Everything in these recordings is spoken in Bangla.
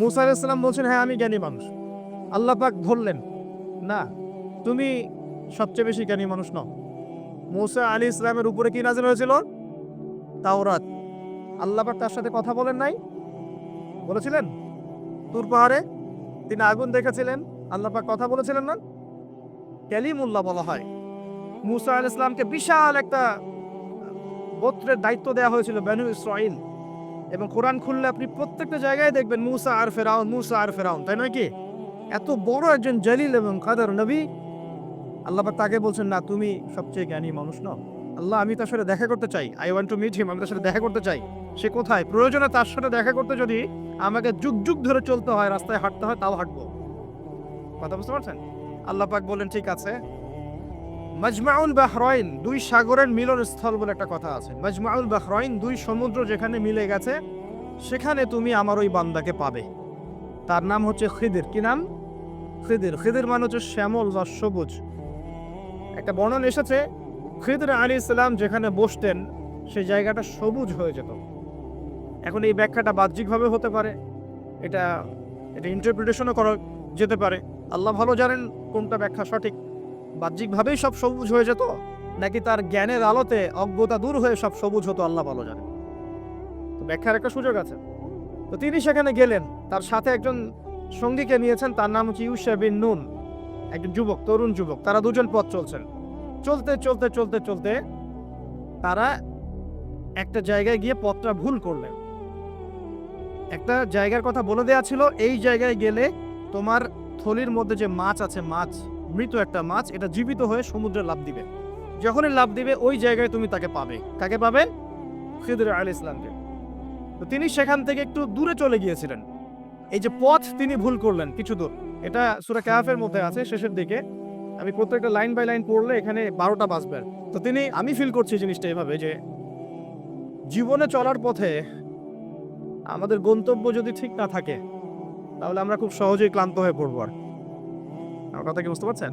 মুসা আলাইসাল্লাম বলছেন হ্যাঁ আমি জ্ঞানী মানুষ। আল্লাহ পাক বললেন না, তুমি সবচেয়ে বেশি জ্ঞানী মানুষ নও। মুসা আলী ইসলামের উপরে কি নাজিল হয়েছিল? তাওরাত। আল্লাহ পাক তার সাথে কথা বলেন নাই। বলেছিলেন, তুর পাহাড়ে তিনি আগুন দেখেছিলেন। আল্লাহ পাক কথা বলেছিলেন না। ক্যালিমুল্লাহ বলা হয়। মুসা আল ইসলামকে বিশাল একটা গোত্রের দায়িত্ব দেওয়া হয়েছিল, বেনু ইসরাইল এবং কোরআন খুললে আপনি প্রত্যেকটা জায়গায় দেখবেন মুসা আর ফেরাউন, মুসা আর ফেরাউন, তাই নয় কি? এত বড় একজন জলিল এবং কাদার নবী। আল্লাহ তাকে বলছেন, না, তুমি সবচেয়ে জ্ঞানী মানুষ নও। আল্লাহ, আমি তার সাথে দেখা করতে চাই। I want to meet him আমি তার সাথে দেখা করতে চাই। সে কোথায়? প্রয়োজনে তার সাথে দেখা করতে যদি আমাকে যুগ যুগ ধরে চলতে হয়, রাস্তায় হাঁটতে হয়, তাও হাঁটবো। কথা বুঝতে পারছেন? আল্লাহ পাক বলেন ঠিক আছে। মাজমাউল বাহরাইন, দুই সাগরের মিলন স্থল বলে একটা কথা আছে। মাজমাউল বাহরাইন, দুই সমুদ্র যেখানে মিলে গেছে, সেখানে তুমি আমার ওই বান্দাকে পাবে। তার নাম হচ্ছে খিদির। কি নাম? খিদির। খিদির মানে হচ্ছে শ্যামল বা সবুজ। একটা বর্ণন এসেছে, খিদির আলী ইসলাম যেখানে বসতেন সেই জায়গাটা সবুজ হয়ে যেত। এখন এই ব্যাখ্যাটা বাহ্যিকভাবে হতে পারে। এটা এটা ইন্টারপ্রিটেশনও করা যেতে পারে। আল্লাহ ভালো জানেন কোনটা ব্যাখ্যা সঠিক। বাহ্যিকভাবেই সব সবুজ হয়ে যেত, নাকি তার জ্ঞানের আলোতে অজ্ঞতা দূর হয়ে সব সবুজ হতো, আল্লাহ ভালো জানে। তো ব্যাখ্যার একটা সুযোগ আছে। তো তিনি সেখানে গেলেন, তার সাথে একজন সঙ্গীকে নিয়েছেন, তার নাম হচ্ছে ইউসা বিন নুন, একজন যুবক, তরুণ যুবক, তারা দুজন পথ চলছেন। চলতে চলতে চলতে চলতে তারা একটা জায়গায় গিয়ে পথটা ভুল করলেন। একটা জায়গার কথা বলে দেয়া ছিল, এই জায়গায় গেলে তোমার থলির মধ্যে যে মাছ আছে, মাছ মৃত একটা মাছ, এটা জীবিত হয়ে সমুদ্রে লাভ দিবে। যখনই লাভ দিবে, ওই জায়গায় তুমি তাকে পাবে। কাকে পাবে? খিদর আল ইসলামকে। তো তিনি সেখান থেকে একটু দূরে চলে গিয়েছিলেন। এই যে পথ তিনি ভুল করলেন, কিছু দূর। এটা সুরা কাহাফের মধ্যে আছে, শেষের দিকে। আমি প্রত্যেকটা লাইন বাই লাইন পড়লে এখানে বারোটা বাজবে। তো তিনি, আমি ফিল করছি জিনিসটা এভাবে যে, জীবনে চলার পথে আমাদের গন্তব্য যদি ঠিক না থাকে, তাহলে আমরা খুব সহজেই ক্লান্ত হয়ে পড়ব আর। আমার কথা কি বুঝতে পারছেন?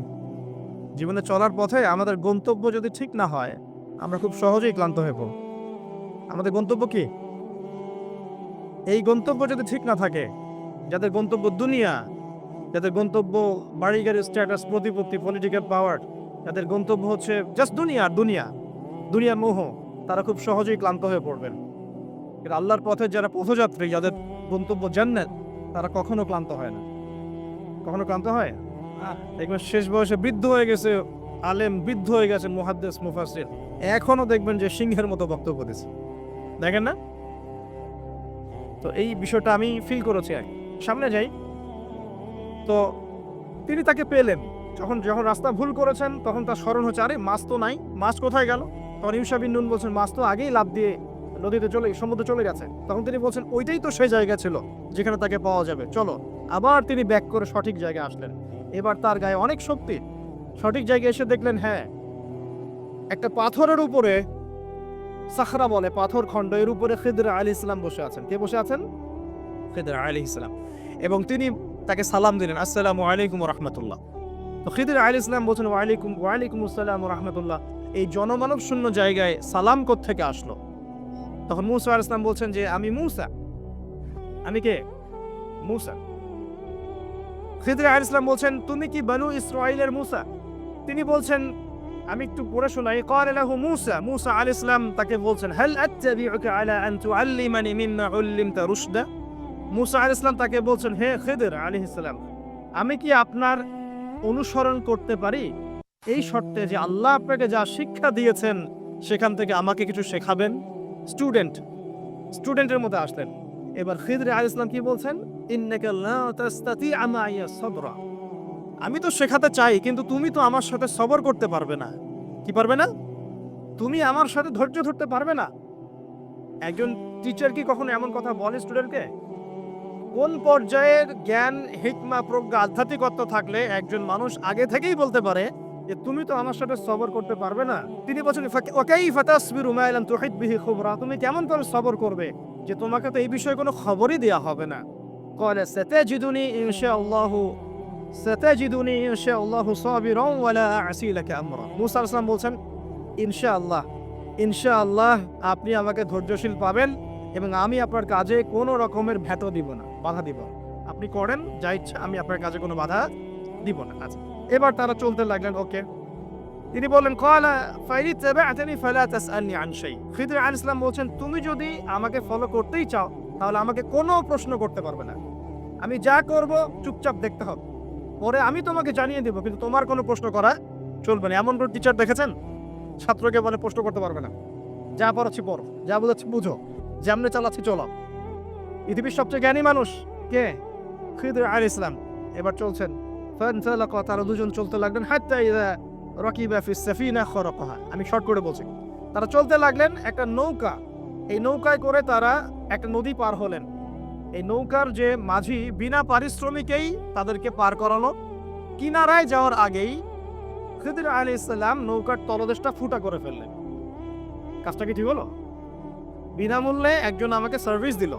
জীবনে চলার পথে আমাদের গন্তব্য যদি ঠিক না হয়, আমরা খুব সহজেই ক্লান্ত হয়ে পড়ব। আমাদের গন্তব্য কি? এই গন্তব্য যদি ঠিক না থাকে, যাদের গন্তব্য দুনিয়া, যাদের গন্তব্য বাড়ি গাড়ির স্ট্যাটাস প্রতিপত্তি পলিটিক্যাল পাওয়ার যাদের গন্তব্য হচ্ছে জাস্ট দুনিয়া দুনিয়া, দুনিয়ার মোহ, তারা খুব সহজেই ক্লান্ত হয়ে পড়বেন। কিন্তু আল্লাহর পথে যারা পথযাত্রী, যাদের গন্তব্য জান্নাত, তারা কখনো ক্লান্ত হয় না। কখনো ক্লান্ত হয়? দেখবেন শেষ বয়সে বৃদ্ধ হয়ে গেছে, আলেম বৃদ্ধ হয়ে গেছে মুহাদ্দেস মুফাসির এখনও দেখবেন যে সিংহের মতো বক্তব্য দিচ্ছে। দেখেন না? তো এই বিষয়টা আমি ফিল করেছি আর সামনে যাই। তো তিনি তাকে পেলেন। যখন যখন রাস্তা ভুল করেছেন, তখন তার স্মরণ হচ্ছে, আরে, মাছ তো নাই। মাছ কোথায় গেল? তখন ইউসা বিন নুন বলছেন, মাছ তো আগেই লাভ দিয়ে নদীতে চলে, সমুদ্রে চলে গেছে। তখন তিনি বলছেন, ওইটাই তো সেই জায়গা ছিল, যেখানে তাকে পাওয়া যাবে। চলো। আবার তিনি ব্যাক করে সঠিক জায়গায় আসলেন। এবার তার গায়ে অনেক শক্তি। সঠিক জায়গায় এসে দেখলেন হ্যাঁ একটা পাথরের উপরে সাখরা বলে, পাথর খণ্ড, এর উপরে খিদর আলী ইসলাম বসে আছেন। কে বসে আছেন? খিদর আলী ইসলাম। এবং তিনি তাকে সালাম দিলেন, আসসালামু আলাইকুম রহমতুল্লাহ তো খিদর আলী ইসলাম বলছেন, ওয়ালাইকুম ওয়ালাইকুম আসসালাম রহমতুল্লাহ এই জনমানব শূন্য জায়গায় সালাম থেকে আসলো? তখন মুসা আল ইসলাম বলছেন যে, আমি মুসা। আমি কে? মুসা। খিদরে আহ ইসলাম বলছেন, তুমি কি বানু ইসরায়েলের মুসা? তিনি বলছেন, আমি একটু পড়ে শোনাই। করেলাহু মুসা মুসা আল ইসলাম তাকে বলছেন, হাল আত্তাবিউকা আলা আন তুআল্লিমানি মিম্মা উল্লিমতা রুশদা? মুসা আল ইসলাম তাকে বলছেন, হে খিদর আলাইহিস সালাম, আমি কি আপনার অনুসরণ করতে পারি? এই শর্তে যে আল্লাহ আপনাকে যা শিক্ষা দিয়েছেন, সেখান থেকে আমাকে কিছু শেখাবেন? স্টুডেন্ট, স্টুডেন্টের মধ্যে আসলেন। এবার খিদরে আল ইসলাম কি বলছেন? মাইয়া আমি তো শেখাতে চাই, কিন্তু তুমি তো আমার সাথে সবর করতে পারবে না। কি পারবে না? তুমি আমার সাথে ধৈর্য ধরতে পারবে না। একজন টিচার কি কখনো এমন কথা বলে স্টুডেন্টকে কোন পর্যায়ের জ্ঞান, হিকমা, প্রজ্ঞা, আধ্যাত্মিকত্ব থাকলে একজন মানুষ আগে থেকেই বলতে পারে যে, তুমি তো আমার সাথে সবর করতে পারবে না তিনি বলছেন "ফাক- ওয়াকাইফা তাসবিরু মা লাম তুহিত বিহি খুবরা তুমি কেমন করে সবর করবে যে, তোমাকে তো এই বিষয়ে কোনো খবরই দেয়া হবে না? قال ستجدني إن شاء الله ستجدني إن شاء الله صابرا ولا أعصي لك أمرا মুসা আলাইহিস সালাম বলছেন ইনশাআল্লাহ ইনশাআল্লাহ আপনি আমাকে ধৈর্যশীল পাবেন এবং আমি আপনার কাজে কোনো রকমের ভ্যাটো দিব না বাধা দিব না আপনি করেন যা ইচ্ছা আমি আপনার কাজে কোনো বাধা দিব না আচ্ছা এবার তারা চলতে লাগলেন ওকে তিনি বললেন কলা ফাইরি তাবাআতানি ফালা তাসআলনি আন শাই খিদর আলাইহিস সালাম বলছেন তুমি যদি আমাকে ফলো করতেই চাও তাহলে আমাকে কোনো প্রশ্ন করতে পারবে না আমি যা করব, চুপচাপ দেখতে হবে। পরে আমি তোমাকে জানিয়ে দেবো, কিন্তু তোমার কোনো প্রশ্ন করা চলবে না। এমন কোনো টিচার দেখেছেন? ছাত্রকে বলে প্রশ্ন করতে পারবে না। যা পড়াচ্ছি পড়ো, যা বোঝাচ্ছি বুঝো, যেমনে চালাচ্ছি চলো। পৃথিবীর সবচেয়ে জ্ঞানী মানুষ কে? খিদর আল ইসলাম। এবার চলছেন তারা দুজন চলতে লাগলেন আমি শর্ট করে বলছি, তারা চলতে লাগলেন একটা নৌকা। এই নৌকায় করে তারা একটা নদী পার হলেন। এই নৌকার যে মাঝি বিনা পারিশ্রমিকেই তাদেরকে পার করালো, কিনারায় যাওয়ার আগেই খিদির আলী ইসলাম নৌকার তলদেশটা ফুটা করে ফেললেন। কাজটা কি ঠিক হলো? বিনামূল্যে একজন আমাকে সার্ভিস দিল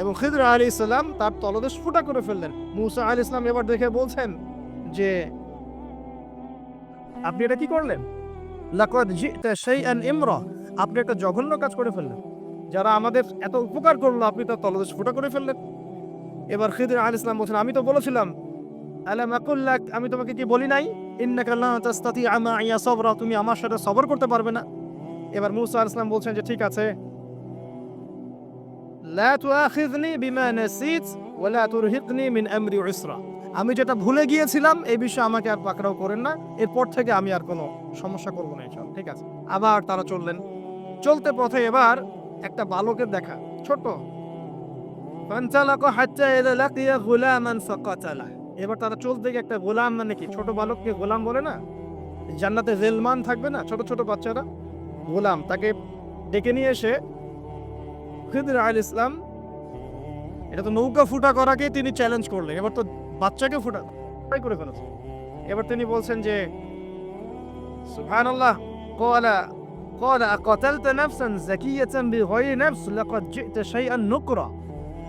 এবং খিদর আলী ইসলাম তার তলদেশ ফুটা করে ফেললেন। মুসা আলী ইসলাম এবার দেখে বলছেন যে, আপনি এটা কি করলেন? লাকদ জিতা শাইআন ইমরা। আপনি একটা জঘন্য কাজ করে ফেললেন। যারা আমাদের এত উপকার করল, আপনি তার তলদেশ ফুটা করে ফেললেন। এবার খিদির আল ইসলাম বলছেন, আমি তো বলেছিলাম, আলাম আকুল্লাক আমি তোমাকে কি বলি নাই? তাস্তাতিআ মাইয়া তুমি আমার সাথে সবর করতে পারবে না। এবার মুসা আলাইহিস সালাম বলছেন যে, ঠিক আছে। মিন আমি যেটা ভুলে গিয়েছিলাম, এই বিষয়ে আমাকে আর পাকড়াও করেন না। এরপর থেকে আমি আর কোনো সমস্যা করব না ঠিক আছে। আবার তারা চললেন। চলতে পথে এবার একটা বালকের দেখা, ছোট। এবার তারা চলতে গিয়ে একটা গোলাম মানে কি? ছোট বালককে গোলাম বলে না? জান্নাতে জেলমান থাকবে না? ছোট ছোট বাচ্চারা? গোলাম। তাকে ডেকে নিয়ে এসে খিদির আল ইসলাম, এটা তো নৌকা ফুটা করাকে তিনি চ্যালেঞ্জ করলেন। এবার তো বাচ্চাকে ফুটা তাই করে ফেলেছে। এবার তিনি বলছেন যে, সুবহানাল্লাহ কোয়ালা قال أقتلت نفسا زكية بغير نفس لقد جئت شيئا نكرا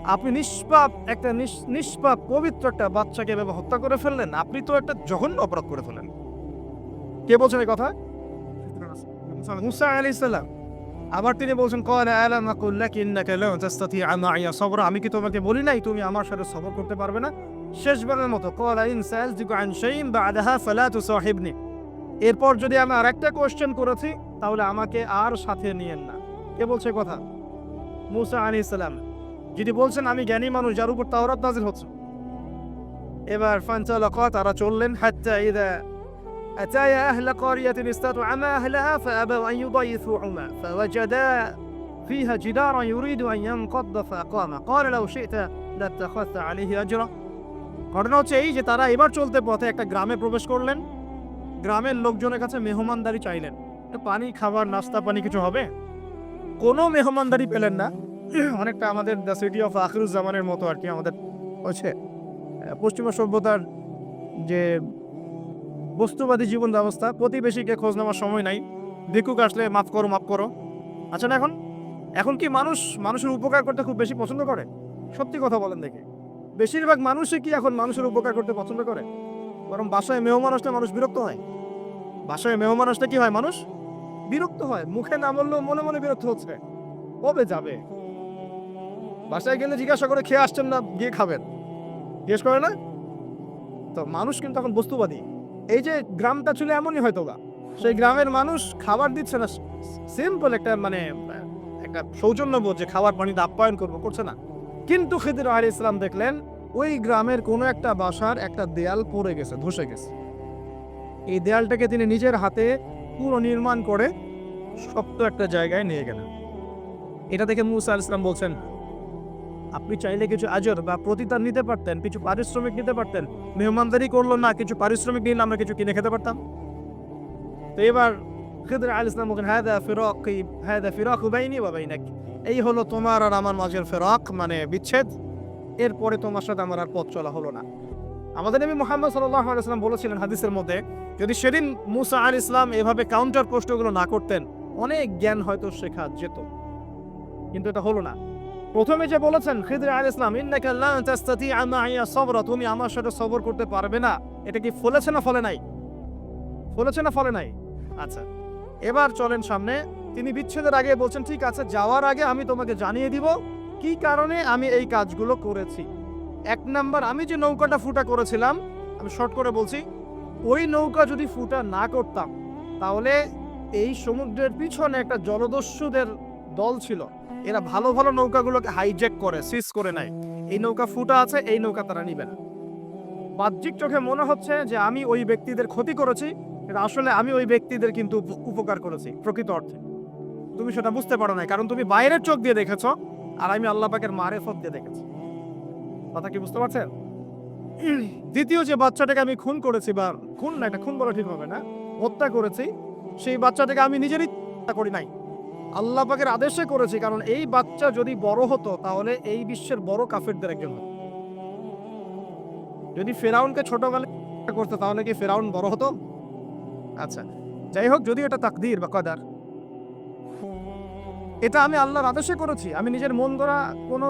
আপনি নিষ্পাপ একটা নিস- নিষ্পাপ পবিত্র একটা বাচ্চাকে এভাবে হত্যা করে ফেললেন আপনি তো একটা জঘন্য অপরাধ করে ফেলেন কে বলছেন এই কথা মুসা আলী সাল্লাম আবার তিনি বলছেন কলা আলাম আকুল্লাক ইন্নাকা লা তাস্তাতিআ মাইয়া সবরা আমি কি তোমাকে বলি নাই তুমি আমার সাথে সবর করতে পারবে না শেষবারের মতো কলা ইন সালতুকা আন শাইইন বাদাহা ফালা তুসাহিবনি এরপর যদি আমি আরেকটা কোশ্চেন করেছি তাহলে আমাকে আর সাথে নিয়েন না কে বলছে কথা মুসা আলাইহিস সালাম যদি বলছেন আমি জ্ঞানী মানুষ যার উপর তাওরাত নাজিল হচ্ছে এবার ফানসালাকা তারা চললেন হাত্তা ইদা أتايا أهل قرية استطعما أهلها فأبوا أن يضيفوهما فوجدا فيها جدارا يريد أن ينقض فأقام قال لو شئت لاتخذت عليه أجرا ঘটনা হচ্ছে এই যে তারা এবার চলতে পথে একটা গ্রামে প্রবেশ করলেন গ্রামের লোকজনের কাছে মেহমানদারি চাইলেন। পানি, খাবার, নাস্তা, পানি কিছু হবে? কোনো মেহমানদারি পেলেন না। অনেকটা আমাদের দ্য সিটি অফ আখরুজ্জামানের মতো আর কি, আমাদের হচ্ছে পশ্চিমা সভ্যতার যে বস্তুবাদী জীবন ব্যবস্থা প্রতিবেশীকে খোঁজ নেওয়ার সময় নাই। ভিক্ষুক আসলে মাফ করো মাফ করো। আচ্ছা না, এখন এখন কি মানুষ, মানুষের উপকার করতে খুব বেশি পছন্দ করে? সত্যি কথা বলেন দেখি। বেশিরভাগ মানুষই কি এখন মানুষের উপকার করতে পছন্দ করে? বরং বাসায় মেহমান আসলে মানুষ বিরক্ত হয়। বাসায় মেহমান আসলে কি হয় মানুষ? বিরক্ত হয়। মুখে না বললেও মনে মনে বিরক্ত হচ্ছে। কবে যাবে? বাসায় গেলে জিজ্ঞাসা করে খেয়ে আসছেন না গিয়ে খাবেন। জিজ্ঞেস করে না? তো মানুষ কিন্তু এখন বস্তুবাদী। এই যে গ্রামটা ছিল এমনই হয়তো বা। সেই গ্রামের মানুষ খাবার দিচ্ছে না। সিম্পল একটা মানে আহ, একটা সৌজন্যবোধ যে খাবার পানিতে আপ্যায়ন করব করছে না। কিন্তু খিদির আলী ইসলাম দেখলেন ওই গ্রামের কোনো একটা বাসার একটা দেয়াল পড়ে গেছে, ধসে গেছে। এই দেয়ালটাকে তিনি নিজের হাতে পুরো নির্মাণ করে শক্ত একটা জায়গায় নিয়ে গেলেন। এটা দেখে মুসা আল ইসলাম বলছেন, আপনি চাইলে কিছু আজর বা প্রতিদান নিতে পারতেন, কিছু পারিশ্রমিক নিতে পারতেন। মেহমানদারি করল না, কিছু পারিশ্রমিক নিলে আমরা কিছু কিনে খেতে পারতাম। তো এবার খিদর আল ইসলাম বলছেন হ্যাঁ ফিরক হ্যাঁ ফিরক উবাইনি বাবাইনাক এই হলো তোমার আর আমার মাঝের ফেরক মানে বিচ্ছেদ। এরপরে তোমার সাথে আমার আর পথ চলা হলো না। আমাদের নবী মোহাম্মদ সাল্লাহ আলাইসাল্লাম বলেছিলেন হাদিসের মধ্যে, যদি সেদিন মুসা আল ইসলাম এভাবে কাউন্টার প্রশ্নগুলো না করতেন, অনেক জ্ঞান হয়তো শেখা যেত। কিন্তু এটা হলো না। প্রথমে যে বলেছেন, খিদর আল ইসলাম সবরা তুমি আমার সাথে সবর করতে পারবে না। এটা কি ফলেছে না ফলে নাই? ফলেছে না ফলে নাই? আচ্ছা এবার চলেন সামনে। তিনি বিচ্ছেদের আগে বলছেন, ঠিক আছে, যাওয়ার আগে আমি তোমাকে জানিয়ে দিব কি কারণে আমি এই কাজগুলো করেছি? এক নাম্বার, আমি যে নৌকাটা ফুটা করেছিলাম, আমি শর্ট করে বলছি, ওই নৌকা যদি ফুটা না করতাম, তাহলে এই সমুদ্রের পিছনে একটা জলদস্যুদের দল ছিল। এরা ভালো ভালো নৌকাগুলোকে হাইজ্যাক করে সিজ করে নেয়। এই নৌকা ফুটা আছে, এই নৌকা তারা নিবে না। বাহ্যিক চোখে মনে হচ্ছে যে আমি ওই ব্যক্তিদের ক্ষতি করেছি, কিন্তু আসলে আমি ওই ব্যক্তিদের কিন্তু উপকার করেছি, প্রকৃত অর্থে। তুমি সেটা বুঝতে পারো না কারণ তুমি বাইরের চোখ দিয়ে দেখেছ আর আমি আল্লাহ পাকের মারেফত দিয়ে দেখেছি। কথা কি বুঝতে পারছেন? দ্বিতীয় যে বাচ্চাটাকে আমি খুন করেছি বা খুন না এটা খুন বলা ঠিক হবে না, হত্যা করেছি, সেই বাচ্চাটাকে আমি নিজেরই করি নাই। আল্লাহ পাকের আদেশে করেছি, কারণ এই বাচ্চা যদি বড় হতো, তাহলে এই বিশ্বের বড় কাফেরদের একজন হতো। যদি ফেরাউনকে ছোটবেলায় হত্যা করতো, তাহলে কি ফেরাউন বড় হতো? আচ্ছা যাই হোক যদি এটা তাকদির বা কদার এটা আমি আল্লাহর আদেশে করেছি। আমি নিজের মন গড়া কোনো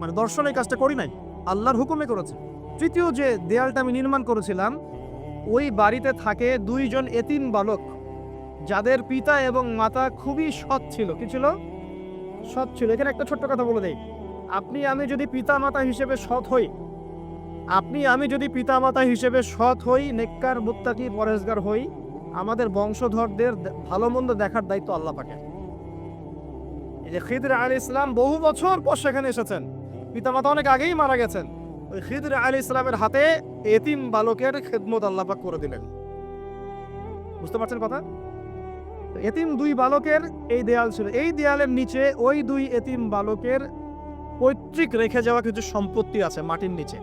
মানে দর্শনের কাজটা করি নাই। আল্লাহর হুকুমে করেছি। তৃতীয় যে দেয়ালটা আমি নির্মাণ করেছিলাম, ওই বাড়িতে থাকে দুইজন এতিম বালক, যাদের পিতা এবং মাতা খুবই সৎ ছিল। কি ছিল? সৎ ছিল। এখানে একটা ছোট্ট কথা বলে দেই। আপনি, আমি যদি পিতা মাতা হিসেবে সৎ হই, আপনি, আমি যদি পিতা মাতা হিসেবে সৎ হই, নেককার, মুত্তাকি পরেশগার হই, আমাদের বংশধরদের ভালো মন্দ দেখার দায়িত্ব আল্লাহ পাকে যে খিদর আলী ইসলাম বহু বছর পর সেখানে এসেছেন। পিতামাতা অনেক আগেই মারা গেছেন। ওই খিদর আলী ইসলামের হাতে এতিম বালকের খেদমত আল্লাহ পাক করে দিলেন। বুঝতে পারছেন কথা? এতিম দুই বালকের এই দেয়াল ছিল। এই দেয়ালের নিচে ওই দুই এতিম বালকের পৈতৃক রেখে যাওয়া কিছু সম্পত্তি আছে মাটির নিচে।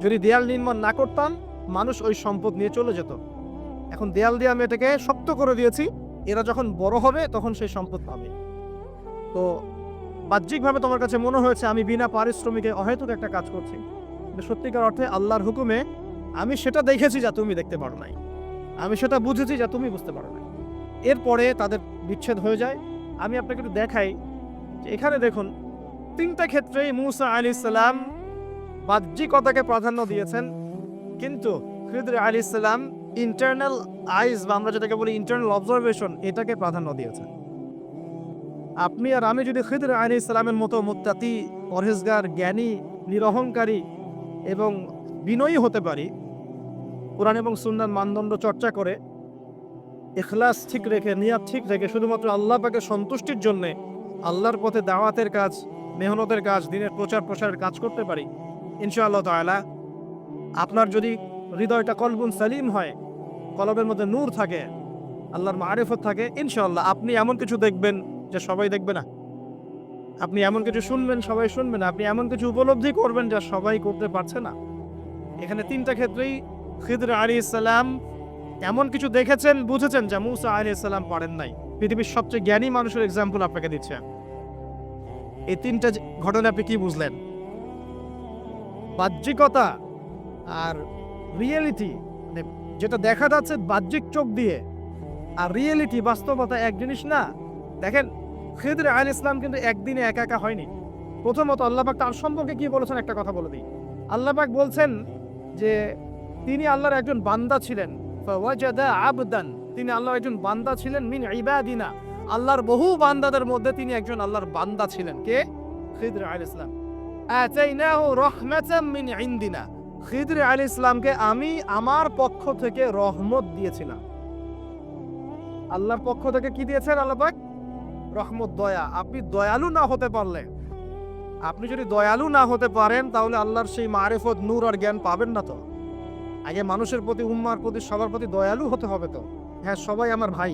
যদি দেয়াল নির্মাণ না করতাম, মানুষ ওই সম্পদ নিয়ে চলে যেত। এখন দেয়াল দিয়ে আমি এটাকে শক্ত করে দিয়েছি। এরা যখন বড় হবে, তখন সেই সম্পদ পাবে। তো বাহ্যিকভাবে তোমার কাছে মনে হয়েছে আমি বিনা পারিশ্রমিকে অহেতুক একটা কাজ করছি। সত্যিকার অর্থে আল্লাহর হুকুমে আমি সেটা দেখেছি যা তুমি দেখতে পারো নাই। আমি সেটা বুঝেছি যা তুমি বুঝতে পারো নাই। এরপরে তাদের বিচ্ছেদ হয়ে যায়। আমি আপনাকে একটু দেখাই যে এখানে দেখুন, তিনটা ক্ষেত্রেই মুসা আলি সাল্লাম বাহ্যিকতাকে প্রাধান্য দিয়েছেন। কিন্তু খিদ্র আলী ইসলাম ইন্টারনাল আইজ বা আমরা যেটাকে বলি ইন্টারনাল অবজারভেশন এটাকে প্রাধান্য দিয়েছেন। আপনি আর আমি যদি খিদ্র আলী ইসলামের মতো মুত্তাতি পরহেজগার, জ্ঞানী, নিরহংকারী এবং বিনয়ী হতে পারি, কোরআন এবং সুন্নার মানদণ্ড চর্চা করে এখলাস ঠিক রেখে, নিয়াত ঠিক রেখে শুধুমাত্র আল্লাহ পাকে সন্তুষ্টির জন্যে আল্লাহর পথে দাওয়াতের কাজ, মেহনতের কাজ, দিনের প্রচার প্রসারের কাজ করতে পারি, ইনশাআল্লাহ তাআলা আপনার যদি হৃদয়টা কলবুন সালিম হয়, কলবের মধ্যে নূর থাকে, আল্লাহর মারিফত থাকে, ইনশাআল্লাহ আপনি এমন কিছু দেখবেন যে সবাই দেখবে না। আপনি এমন কিছু শুনবেন, সবাই শুনবেন আপনি এমন কিছু উপলব্ধি করবেন যা সবাই করতে পারছে না। এখানে তিনটা ক্ষেত্রেই খিদর আলী ইসলাম এমন কিছু দেখেছেন, বুঝেছেন যা মুসা আলী ইসলাম পারেন নাই। পৃথিবীর সবচেয়ে জ্ঞানী মানুষের এক্সাম্পল আপনাকে দিচ্ছে। এই তিনটা ঘটনা আপনি কি বুঝলেন? বাহ্যিকতা আর রিয়েলিটি মানে যেটা দেখা যাচ্ছে বাহ্যিক চোখ দিয়ে, আর রিয়েলিটি বাস্তবতা এক জিনিস না দেখেন, খিদর আল ইসলাম কিন্তু একদিনে একা একা হয়নি। প্রথমত আল্লাহবাক তার সম্পর্কে কি বলেছেন একটা কথা বলে দিই। আল্লাহবাক বলছেন যে, তিনি আল্লাহর একজন বান্দা ছিলেন। আবদান, তিনি আল্লাহর একজন বান্দা ছিলেন মিন ইবাদিনা। আল্লাহর বহু বান্দাদের মধ্যে তিনি একজন আল্লাহর বান্দা ছিলেন। কে? খিদর আল ইসলাম। মিন আল ইসলামকে আমি আমার পক্ষ থেকে রহমত দিয়েছিলাম। আল্লাহর পক্ষ থেকে কি দিয়েছেন আল্লাহ পাক? রহমত, দয়া। আপনি দয়ালু না হতে পারলে। আপনি যদি দয়ালু না হতে পারেন, তাহলে আল্লাহর সেই মারেফত, নূর আর জ্ঞান পাবেন না তো। আগে মানুষের প্রতি, উম্মার প্রতি, সবার প্রতি দয়ালু হতে হবে তো। হ্যাঁ সবাই আমার ভাই,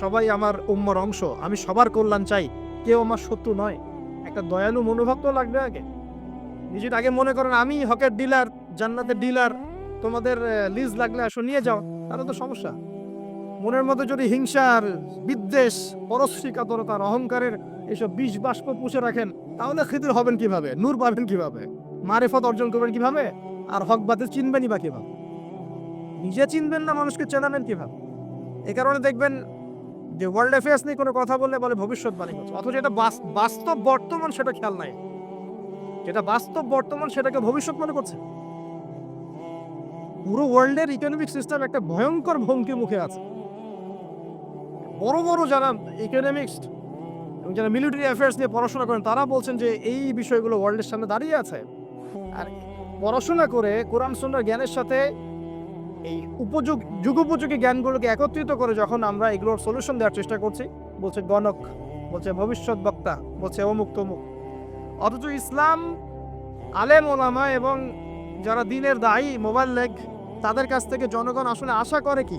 সবাই আমার উম্মার অংশ। আমি সবার কল্যাণ চাই। কেউ আমার শত্রু নয়। একটা দয়ালু মনোভাব তো লাগবে আগে। নিজের আগে মনে করেন, আমি হকের ডিলার জান্নাতের ডিলার তোমাদের লিজ লাগলে আসো, নিয়ে যাও, তাহলে তো সমস্যা। মনের মধ্যে যদি হিংসার বিদ্বেষ, পরশ্রীকাতরতার, অহংকারের এসব বিষ বাষ্প পুষে রাখেন, তাহলে খিদির হবেন কীভাবে? নূর পাবেন কীভাবে? মারেফত অর্জন করবেন কীভাবে? আর হক বাতিল চিনবেনই বা কীভাবে? নিজে চিনবেন না, মানুষকে চেনাবেন কীভাবে? এ কারণে দেখবেন যে ওয়ার্ল্ড অ্যাফেয়ার্স নিয়ে কোনো কথা বললে বলে ভবিষ্যৎবাণী করছে। অথচ এটা বাস্তব বর্তমান সেটা খেয়াল নাই। যেটা বাস্তব বর্তমান সেটাকে ভবিষ্যৎ মনে করছে। পুরো ওয়ার্ল্ডের ইকোনমিক সিস্টেম একটা ভয়ঙ্কর ভঙ্গির মুখে আছে। বড় বড় যারা ইকোনমিক্স এবং যারা মিলিটারি অ্যাফেয়ার্স নিয়ে পড়াশোনা করেন, তারা বলছেন যে এই বিষয়গুলো ওয়ার্ল্ডের সামনে দাঁড়িয়ে আছে। আর পড়াশোনা করে কোরআন, সুন্নার জ্ঞানের সাথে এই উপযোগ, যুগোপযোগী জ্ঞানগুলোকে একত্রিত করে যখন আমরা এগুলোর সলিউশন দেওয়ার চেষ্টা করছি, বলছে গণক, বলছে ভবিষ্যৎ বক্তা, বলছে অমুক তমুক। অথচ ইসলাম আলেম ওলামা এবং যারা দিনের দায়ী মোবাইল লেগ তাদের কাছ থেকে জনগণ আসলে আশা করে কি?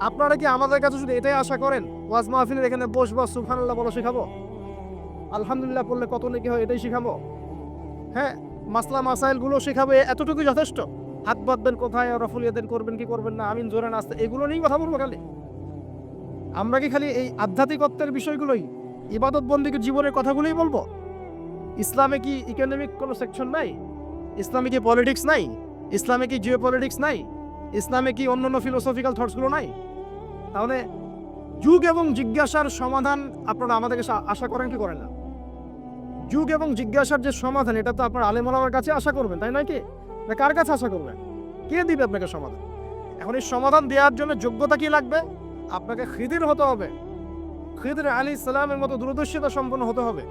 আপনারা কি আমাদের কাছে শুধু এটাই আশা করেন? ওয়াজ মাহফিলের এখানে বসবো সুফানুল্লাহ বলো, শেখাবো? আলহামদুলিল্লাহ পড়লে কত নাকি হয় এটাই শেখাবো। হ্যাঁ মাসলা মাসাইলগুলো শেখাবো এতটুকু যথেষ্ট। হাত বাঁধবেন কোথায় রফুলিয়া দেন করবেন কি করবেন না, আমিন, জোরে নাচতে, এগুলো নিয়েই কথা বলব খালি। আমরা কি খালি এই আধ্যাত্মিকত্বের বিষয়গুলোই, ইবাদত বন্দীকে জীবনের কথাগুলোই বলব? ইসলামে কি ইকোনমিক কোনো সেকশন নাই? ইসলামে কি পলিটিক্স নাই? ইসলামে কি জিও পলিটিক্স নাই? ইসলামে কি অন্য অন্য ফিলোসফিক্যাল থটসগুলো নাই? তাহলে যুগ এবং জিজ্ঞাসার সমাধান আপনারা আমাদের কাছে আশা করেন কি করেন না? যুগ এবং জিজ্ঞাসার যে সমাধান, এটা তো আপনার আলেমালামের কাছে আশা করবেন, তাই নয় কি? না কার কাছে আশা করবেন? কে দিবে আপনাকে সমাধান? এখন এই সমাধান দেওয়ার জন্য যোগ্যতা কি লাগবে? আপনাকে খিদির হতে হবে। খিদির আলী ইসলামের মতো দূরদর্শিতা সম্পন্ন হতে হবে।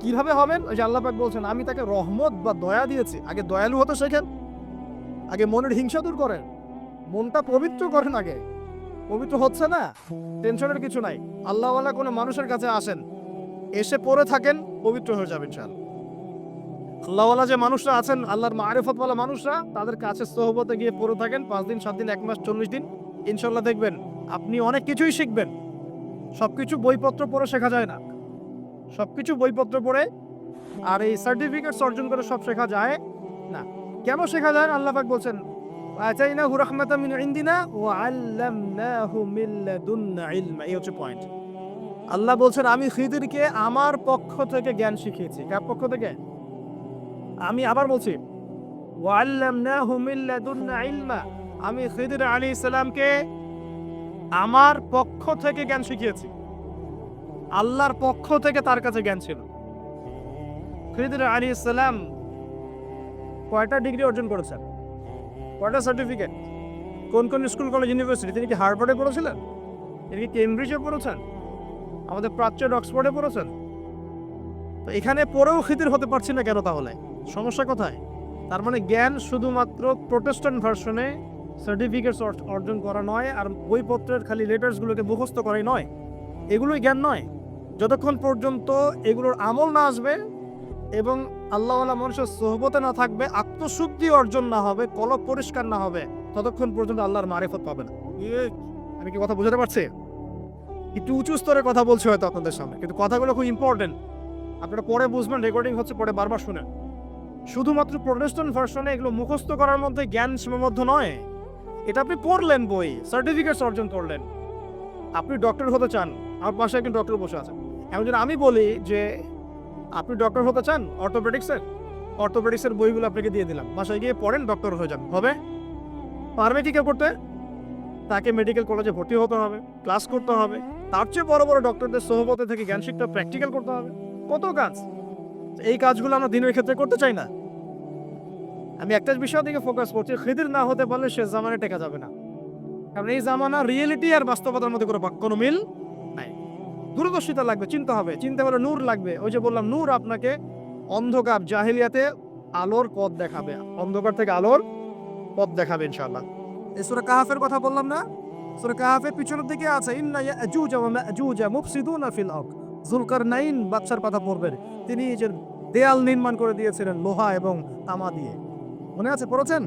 কীভাবে হবেন? ওই যে আল্লাহ পাক বলছেন, আমি তাকে রহমত বা দয়া দিয়েছি। আগে দয়ালু হতে শেখেন। আগে মনের হিংসা দূর করেন। মনটা পবিত্র করেন আগে। পবিত্র হচ্ছে না? টেনশনের কিছু নাই। আল্লাহওয়ালা কোনো মানুষের কাছে আসেন, এসে পড়ে থাকেন, পবিত্র হয়ে যাবেন চাল আল্লাহওয়ালা যে মানুষরা আছেন, আল্লাহর মারেফতওয়ালা মানুষরা, তাদের কাছে সোহবতে গিয়ে পড়ে থাকেন পাঁচ দিন, সাত দিন, এক মাস, চল্লিশ দিন। ইনশাল্লাহ দেখবেন, আপনি অনেক কিছুই শিখবেন। সবকিছু বইপত্র পড়ে শেখা যায় না। সবকিছু বইপত্র পড়ে আর এই সার্টিফিকেটস অর্জন করে সব শেখা যায় না। কেন শেখা যায় না আল্লাহ পাক বলছেন লাদুন্না ইলমা। এই হচ্ছে পয়েন্ট আল্লাহ বলছেন, আমি খিদিরকে আমার পক্ষ থেকে জ্ঞান শিখিয়েছি। কার পক্ষ থেকে? আমি আবার বলছি আমি খিদির আলাইহিস সালামকে আমার পক্ষ থেকে জ্ঞান শিখিয়েছি। আল্লাহর পক্ষ থেকে তার কাছে জ্ঞান ছিল। খিদির আলী ইসলাম কয়টা ডিগ্রি অর্জন করেছেন? কয়টা সার্টিফিকেট কোন কোন স্কুল, কলেজ ইউনিভার্সিটি তিনি কি হার্ভার্ডে পড়েছিলেন? তিনি কি কেমব্রিজে পড়েছেন? আমাদের প্রাচ্যের অক্সফোর্ডে পড়েছেন? তো এখানে পড়েও খিদির হতে পারছি না কেন তাহলে? সমস্যা কোথায়? তার মানে জ্ঞান শুধুমাত্র প্রোটেস্ট্যান্ট ভার্সনে সার্টিফিকেটস অর্জন করা নয়, আর বইপত্রের খালি লেটার্সগুলোকে মুখস্থ করাই নয়। এগুলোই জ্ঞান নয়। যতক্ষণ পর্যন্ত এগুলোর আমল না আসবে এবং আল্লাহওয়ালা মানুষের সোহবতে না থাকবে, আত্মশুদ্ধি অর্জন না হবে, কলব পরিষ্কার না হবে, ততক্ষণ পর্যন্ত আল্লাহর মারেফত পাবে না। আমি কি কথা বুঝাতে পারছি? একটু উঁচু স্তরের কথা বলছি হয়তো আপনাদের সামনে, কিন্তু কথাগুলো খুব ইম্পর্টেন্ট আপনারা পরে বুঝবেন রেকর্ডিং হচ্ছে পরে বারবার শুনেন। শুধুমাত্র প্রোটেস্ট্যান্ট ভার্সনে এগুলো মুখস্থ করার মধ্যে জ্ঞান সীমাবদ্ধ নয়। এটা আপনি পড়লেন বই সার্টিফিকেটস অর্জন করলেন। আপনি ডক্টর হতে চান, আমার পাশে একজন ডক্টর বসে আছেন। যদি আমি বলি যে আপনি ডক্টর হতে চান অর্থোপেডিক্সের অর্থোপেডিক্সের বইগুলো আপনাকে দিয়ে দিলাম। বাসায় গিয়ে পড়েন ডক্টর হয়ে যান। হবে? পারবে কি কেউ করতে? তাকে মেডিকেল কলেজে ভর্তি হতে হবে ক্লাস করতে হবে। তার চেয়ে বড় বড় ডক্টরদের সহবতে থেকে জ্ঞান শিখতে প্র্যাকটিক্যাল করতে হবে। কত কাজ? এই কাজগুলো আমরা দিনের ক্ষেত্রে করতে চাই না। আমি একটা বিষয় দিকে ফোকাস করছি, খিদির না হতে পারলে সে জামানে টেকা যাবে না। কারণ এই জামানা রিয়েলিটি আর বাস্তবতার মধ্যে কোনো কোনো মিল নাই। দূরদর্শিতা লাগবে, চিন্তা হবে। চিন্তা করে নূর লাগবে। ওই যে বললাম, নূর আপনাকে অন্ধকার জাহিলিয়াতে আলোর পথ দেখাবে। অন্ধকার থেকে আলোর পথ দেখাবে ইনশাল্লাহ এই সূরা কাহাফের কথা বললাম না? সূরা কাহাফের পিছনের দিকে আছে, ইন্না ইয়াজুজ ওয়া মাজুজ মুফসিদুনা ফিল আরদ যুলকারনাইন বাদশার কথা পড়বেন। তিনি যে দেয়াল নির্মাণ করে দিয়েছিলেন, লোহা এবং তামা দিয়ে। মনে আছে? পড়েছেন?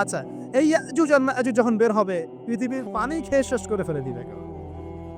আচ্ছা এই ইয়াজুজ আর মাজুজ যখন বের হবে, পৃথিবীর পানি খেয়ে শেষ করে ফেলে দিবে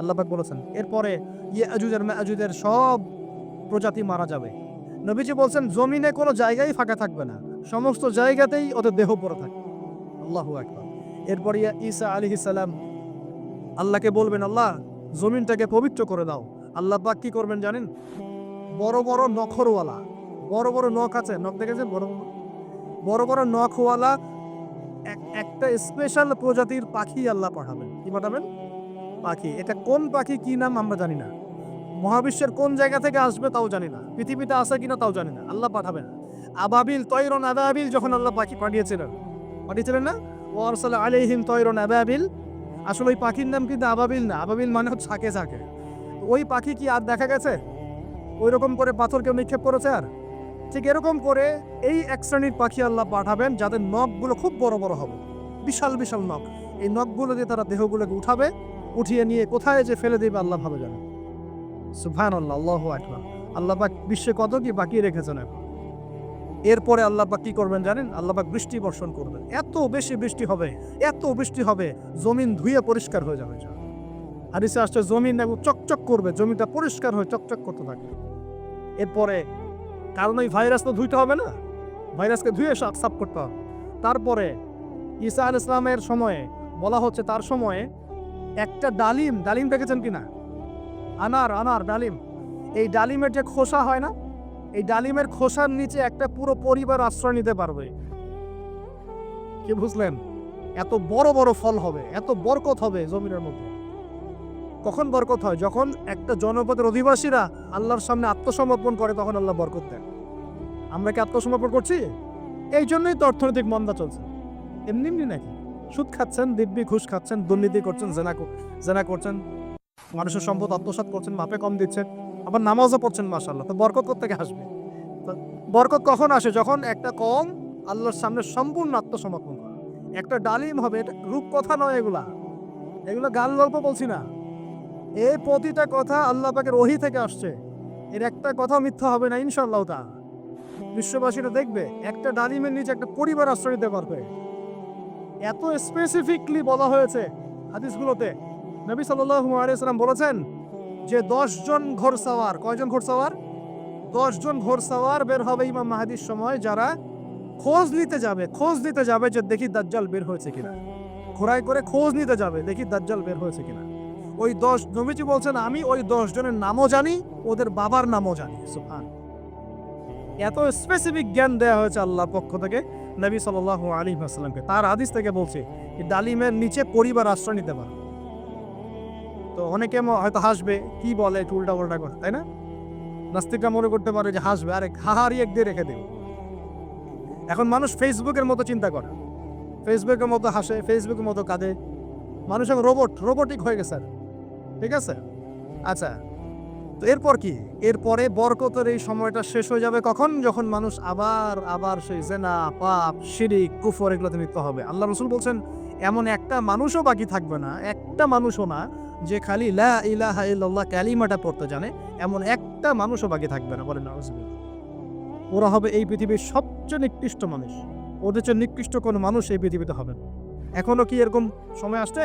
আল্লাহ পাক বলেছেন, এরপরে ইয়াজুজ আর মাজুজের সব প্রজাতি মারা যাবে। নবীজি বলছেন, জমিনে কোনো জায়গায় ফাঁকা থাকবে না, সমস্ত জায়গাতেই ওদের দেহ পড়ে থাকবে। আল্লাহ একবার এরপর ইয়া ঈসা আলাইহিস সালাম আল্লাহকে বলবেন, আল্লাহ, জমিনটাকে পবিত্র করে দাও। আল্লাহ পাক কি করবেন জানেন? বড় বড় নখরওয়ালা, বড় বড় নখ আছে, নখ দেখেছেন? বড় বড় বড় নখওয়ালা, এক- একটা স্পেশাল প্রজাতির পাখি আল্লাহ পাঠাবেন। কি পাঠাবেন? পাখি। এটা কোন পাখি, কি নাম আমরা জানি না। মহাবিশ্বের কোন জায়গা থেকে আসবে তাও জানি না। পৃথিবীতে আসে কিনা তাও জানি না। আল্লাহ পাঠাবেন। আবাবিল তৈরন আবাবিল যখন আল্লাহ পাখি পাঠিয়েছিলেন। পাঠিয়েছিলেন না? ওয়ারসাল আলাইহিম তৈরন আবাবিল। আসলে ওই পাখির নাম কিন্তু আবাবিল না। আবাবিল মানে হচ্ছে ঝাঁকে ঝাঁকে ওই পাখি কি আর দেখা গেছে? ওই রকম করে পাথর কেউ নিক্ষেপ করেছে আর? ঠিক এরকম করে এই এক শ্রেণির পাখি আল্লাহ পাঠাবেন যাদের নখগুলো খুব বড় বড় হবে। বিশাল বিশাল নখ। এই নখগুলো দিয়ে তারা দেহগুলোকে উঠাবে। উঠিয়ে নিয়ে কোথায় যে ফেলে দেবে আল্লাহ ভাবে জানে। সুফান আল্লাহ আল্লাহ আকবার। আল্লাহ পাক বিশ্বে কত কি বাকি রেখেছেন এখন? এরপরে আল্লাহ পাক কি করবেন জানেন? আল্লাহ পাক বৃষ্টি বর্ষণ করবেন। এত বেশি বৃষ্টি হবে, এত বৃষ্টি হবে, জমিন ধুয়ে পরিষ্কার হয়ে যাবে হাদিসে আসছে, জমিন একদম চকচক করবে জমিটা পরিষ্কার হয়ে চকচক করতে থাকবে। এরপরে, কারণ ওই ভাইরাস তো ধুইতে হবে না? ভাইরাসকে ধুয়ে সাফ করতে হবে। তারপরে, ঈসা আল ইসলামের সময়ে, বলা হচ্ছে তার সময়ে একটা ডালিম ডালিম দেখেছেন কিনা? আনার আনার ডালিম। এই ডালিমের যে খোসা হয় না, এই ডালিমের খোসার নিচে একটা পুরো পরিবার আশ্রয় নিতে পারবে। কি বুঝলেন? এত বড় বড় ফল হবে, এত বরকত হবে জমিনের মধ্যে। কখন বরকত হয়? যখন একটা জনপদের অধিবাসীরা আল্লাহর সামনে আত্মসমর্পণ করে, তখন আল্লাহ বরকত দেন। আমরা কি আত্মসমর্পণ করছি? এই জন্যই তো অর্থনৈতিক মন্দা চলছে। এমনি নাকি? সুদ খাচ্ছেন, দিব্যি ঘুষ খাচ্ছেন, দুর্নীতি করছেন, জেনা জেনা করছেন। মানুষের সম্পদ আত্মসাৎ করছেন, মাপে কম দিচ্ছেন, আবার নামাজও পড়ছেন মাসাল্লাহ তো বরকত থেকে আসবে? বরকত কখন আসে? যখন একটা কম আল্লাহর সামনে সম্পূর্ণ আত্মসমর্পণ করে। একটা ডালিম হবে, এটা রূপকথা নয় এগুলা। এগুলো গান গল্প বলছি না। এই প্রতিটা কথা আল্লাহ পাকের ওহি থেকে আসছে। এর একটা কথা মিথ্যা হবে না ইনশাল্লাহ তা বিশ্ববাসীরা দেখবে, একটা ডালিমের নিচে একটা পরিবার আশ্রয় দিতে পারবে। এত স্পেসিফিকলি বলা হয়েছে হাদিসগুলোতে। নবী সাল্লাম বলেছেন যে দশ জন ঘোড়সাওয়ার কয়জন ঘোড়সাওয়ার দশ জন ঘোড়সাওয়ার বের হবে ইমাম মাহাদির সময় যারা খোঁজ নিতে যাবে, খোঁজ নিতে যাবে যে দেখি দাজ্জাল বের হয়েছে কিনা। ঘোড়ায় করে খোঁজ নিতে যাবে, দেখি দাজ্জাল বের হয়েছে কিনা। ওই দশ, নবীজি বলছেন, আমি ওই দশ জনের নামও জানি, ওদের বাবার নামও জানি। সুবহান এত স্পেসিফিক জ্ঞান দেওয়া হয়েছে আল্লাহর পক্ষ থেকে। নবী সাল্লাল্লাহু আলী আসসালামকে তার হাদিস থেকে বলছে যে, ডালিমের নিচে পরিবার আশ্রয় নিতে পারে। তো অনেকে হয়তো হাসবে, কি বলে একটু উল্টা উল্টা করে, তাই না? নাস্তিকরা মনে করতে পারে যে, হাসবে, আরে হাহারি এক দিয়ে রেখে দেবে। এখন মানুষ ফেসবুকের মতো চিন্তা করে। ফেসবুকের মতো হাসে, ফেসবুকের মতো কাঁদে। মানুষ এখন রোবট, রোবটিক হয়ে গেছে। ঠিক আছে? আচ্ছা তো এরপর কি? এরপরে বরকতের এই সময়টা শেষ হয়ে যাবে কখন? যখন মানুষ আবার আবার সেই জেনা, পাপ, শিরিক, কুফর এগুলোতে লিপ্ত হবে। আল্লাহ রসুল বলছেন, এমন একটা মানুষও বাকি থাকবে না, একটা মানুষও না, যে খালি লা ইলাহা ইল্লাল্লাহ ক্যালিমাটা পড়তে জানে, এমন একটা মানুষও বাকি থাকবে না। বলেন। ওরা হবে এই পৃথিবীর সবচেয়ে নিকৃষ্ট মানুষ। ওদের চেয়ে নিকৃষ্ট কোনো মানুষ এই পৃথিবীতে হবে না। এখনও কি এরকম সময় আসছে?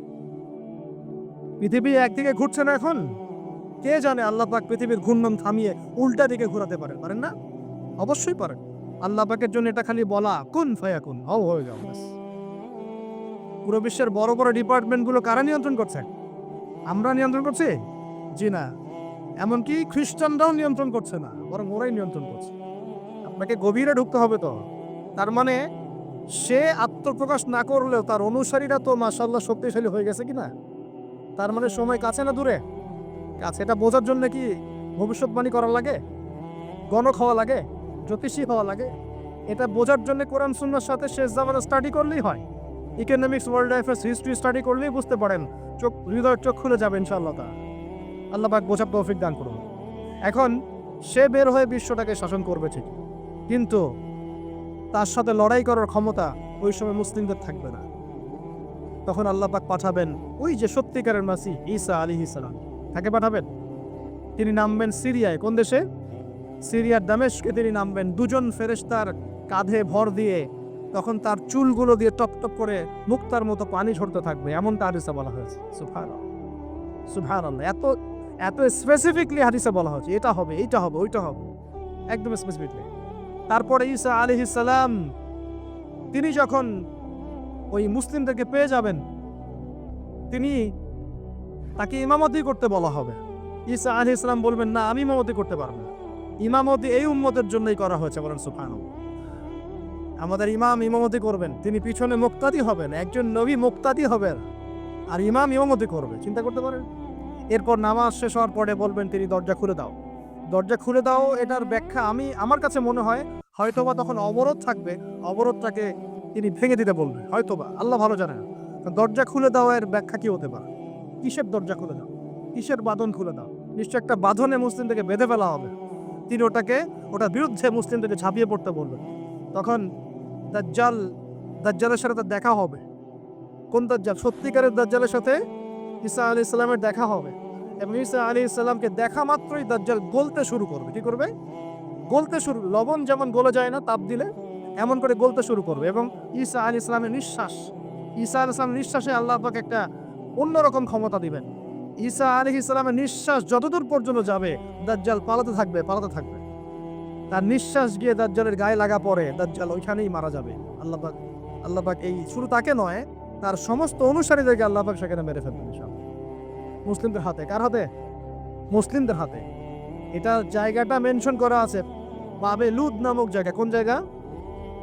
পৃথিবী একদিকে ঘুরছে না এখন? কে জানে আল্লাহ পাক পৃথিবীর ঘূর্ণন থামিয়ে উল্টা দিকে ঘোরাতে পারেন পারেন না? অবশ্যই পারেন। আল্লাহ পাকের জন্য এটা খালি বলা, কুন ফায়াকুন, হও হয়ে যাও। পুরো বিশ্বের বড় বড় ডিপার্টমেন্টগুলো কারা নিয়ন্ত্রণ করছে? আমরা নিয়ন্ত্রণ করছি? জি না। এমনকি খ্রিস্টানরাও নিয়ন্ত্রণ করছে না, বরং ওরাই নিয়ন্ত্রণ করছে। আপনাকে গভীরে ঢুকতে হবে তো। তার মানে সে আত্মপ্রকাশ না করলেও তার অনুসারীরা তো মাসাল্লাহ শক্তিশালী হয়ে গেছে কি না তার মানে সময় কাছে না দূরে? কাছে এটা বোঝার জন্য কি ভবিষ্যৎবাণী করা লাগে? গণক হওয়া লাগে? জ্যোতিষী হওয়া লাগে? এটা বোঝার জন্য কোরআন সুন্নার সাথে শেষ জামানা স্টাডি করলেই হয়। Economics world affairs history study করলেই বুঝতে পারেন। চোখ, হৃদয়ের চোখ খুলে যাবে ইনশাআল্লাহ তা। আল্লাহ পাক বোঝার তৌফিক দান করুন। এখন সে বের হয়ে বিশ্বটাকে শাসন করবে ঠিক কিন্তু তার সাথে লড়াই করার ক্ষমতা ওই সময় মুসলিমদের থাকবে না। তখন আল্লাহ পাক পাঠাবেন ওই যে সত্যিকারের মাসি ঈসা আলী ইসালাম তাকে পাঠাবেন? তিনি নামবেন সিরিয়ায়। কোন দেশে? সিরিয়ার দামেশকে তিনি নামবেন। দুজন ফেরেশতার কাঁধে ভর দিয়ে তখন তার চুলগুলো দিয়ে টপ টপ করে মুক্তার মতো পানি ঝরতে থাকবে। এমনটা হাদিসে বলা হয়েছে। সুফান সুফান এত এত স্পেসিফিকলি হাদিসে বলা হয়েছে। এটা হবে, এইটা হবে, ওইটা হবে। একদম স্পেসিফিকলি তারপরে ঈসা আলী সালাম, তিনি যখন ওই মুসলিমদেরকে পেয়ে যাবেন। তিনি তাকে ইমামতি করতে বলা হবে। ঈসা আলী ইসলাম বলবেন, না, আমি ইমামতি করতে পারব না। ইমামতি এই উম্মতের জন্যই করা হয়েছে বলেন সুফান আমাদের ইমাম ইমামতি করবেন, তিনি পিছনে মুক্তাদি হবেন, একজন নবী মুক্তাদি হবেন, আর ইমাম ইমামতি করবে। চিন্তা করতে পারেন? এরপর নামাজ শেষ হওয়ার পরে বলবেন, তিনি দরজা খুলে দাও। দরজা খুলে দাও, এটার ব্যাখ্যা আমি, আমার কাছে মনে হয়, হয়তোবা তখন অবরোধ থাকবে। অবরোধটাকে তিনি ভেঙে দিতে বলবেন হয়তোবা, আল্লাহ ভালো জানে না। দরজা খুলে দাও এর ব্যাখ্যা কি হতে পারে? কিসের দরজা খুলে দাও? কিসের বাঁধন খুলে দাও? নিশ্চয় একটা বাঁধনে মুসলিমদেরকে বেঁধে ফেলা হবে। তিনি ওটাকে, ওটার বিরুদ্ধে মুসলিমদেরকে ঝাঁপিয়ে পড়তে বলবেন তখন দাজ্জাল, দাজ্জালের সাথে তার দেখা হবে। কোন দাজ্জাল? সত্যিকারের দাজ্জালের সাথে ঈসা আলী ইসলামের দেখা হবে। এবং ঈসা আলী ইসলামকে দেখা মাত্রই দাজ্জাল গলতে শুরু করবে। কি করবে? গলতে শুরু, লবণ যেমন গলে যায় না, তাপ দিলে এমন করে গলতে শুরু করবে। এবং ঈসা আলী ইসলামের নিঃশ্বাস, ঈসা আলী ইসলামের নিঃশ্বাসে আল্লাহ পাক একটা অন্যরকম ক্ষমতা দিবেন। ঈসা আলী ইসলামের নিঃশ্বাস যতদূর পর্যন্ত যাবে, দাজ্জাল পালাতে থাকবে পালাতে থাকবে। তার নিঃশ্বাস গিয়ে দাজ্জালের গায়ে লাগা পড়ে, দাজ্জাল ওইখানেই মারা যাবে। আল্লাহ পাক আল্লাহ পাক এই শুরু তাকে নয়, তার সমস্ত অনুসারীদেরকে আল্লাহ পাক সেখানে মেরে ফেলবেন। মুসলিমদের হাতে, কার হাতে? মুসলিমদের হাতে। এটা জায়গাটা মেনশন করা আছে, বাবে লুদ নামক জায়গা। কোন জায়গা?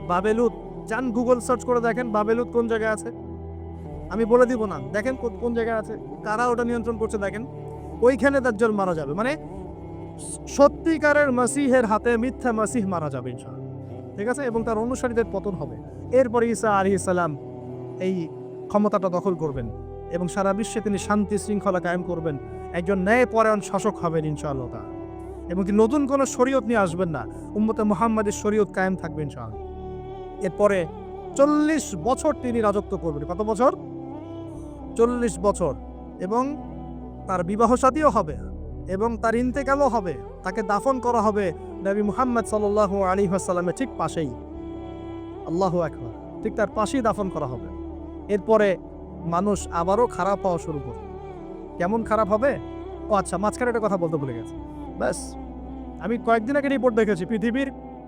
বাবেলুদ যান গুগল সার্চ করে দেখেন বাবেলুদ কোন জায়গায় আছে। আমি বলে দিব না, দেখেন কোন- জায়গায় আছে, কারা ওটা নিয়ন্ত্রণ করছে দেখেন। ওইখানে তার দাজ্জাল মারা যাবে মানে সত্যিকারের মাসিহের হাতে মিথ্যা মাসিহ মারা যাবে ইনশাআল্লাহ। ঠিক আছে? এবং তার অনুসারীদের পতন হবে। এরপরে ঈসা আলী ইসালাম এই ক্ষমতাটা দখল করবেন এবং সারা বিশ্বে তিনি শান্তি শৃঙ্খলা কায়েম করবেন। একজন ন্যায়পরায়ণ শাসক হবেন ইনশাআল্লাহ তা এবং কি নতুন কোনো শরীয়ত নিয়ে আসবেন না। উম্মতে মুহাম্মাদের শরীয়ত কায়েম থাকবে ইনশাআল্লাহ। এরপরে চল্লিশ বছর তিনি রাজত্ব করবেন। কত বছর? চল্লিশ বছর। এবং তার বিবাহ সাদীও হবে এবং তার ইন্তেকালও হবে। তাকে দাফন করা হবে নবী মুহাম্মদ সাল্লাহ আলী আসাল্লামের ঠিক পাশেই। আল্লাহ একবার ঠিক তার পাশেই দাফন করা হবে। এরপরে মানুষ আবারও খারাপ হওয়া শুরু করবে। কেমন খারাপ হবে? ও আচ্ছা মাঝখানে একটা কথা বলতে ভুলে গেছে। ব্যাস, আমি কয়েকদিন আগে রিপোর্ট দেখেছি, পৃথিবীর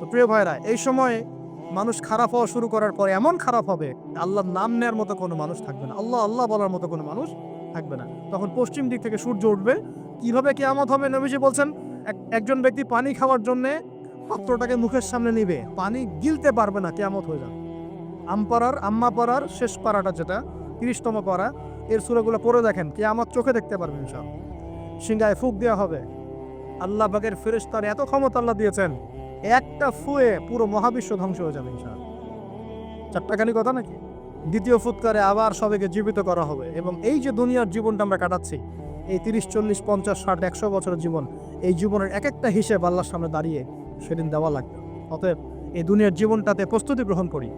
তো প্রিয় ভাইরা, এই সময় মানুষ খারাপ হওয়া শুরু করার পরে এমন খারাপ হবে, আল্লাহর নাম নেওয়ার মতো কোনো মানুষ থাকবে না। আল্লাহ আল্লাহ বলার মতো কোনো মানুষ থাকবে না। তখন পশ্চিম দিক থেকে সূর্য উঠবে। কীভাবে কেয়ামত হবে নবীজি বলছেন, এক- একজন ব্যক্তি পানি খাওয়ার জন্য পাত্রটাকে মুখের সামনে নিবে। পানি গিলতে পারবে না, কেয়ামত হয়ে যাবে। আমপাড়ার আম্মা পাড়ার শেষ পাড়াটা যেটা, তিরিশতম পাড়া, এর সুরাগুলো পড়ে দেখেন, কেয়ামত চোখে দেখতে পারবেন সব সিংহায় ফুক দেওয়া হবে। আল্লাহ বাগের ফেরেশতার এত ক্ষমতা আল্লাহ দিয়েছেন। একটা ফুয়ে পুরো মহাবিশ্ব ধ্বংস হয়ে যাবে ইনশাআল্লাহ। চারটাখানি কথা নাকি? দ্বিতীয় ফুৎকারে আবার সবাইকে জীবিত করা হবে এবং এই যে দুনিয়ার জীবনটা আমরা কাটাচ্ছি, এই তিরিশ, চল্লিশ, পঞ্চাশ, ষাট, একশো বছরের জীবন, এই জীবনের এক একটা হিসেব আল্লাহর সামনে দাঁড়িয়ে সেদিন দেওয়া লাগবে। অতএব এই দুনিয়ার জীবনটাতে প্রস্তুতি গ্রহণ করি।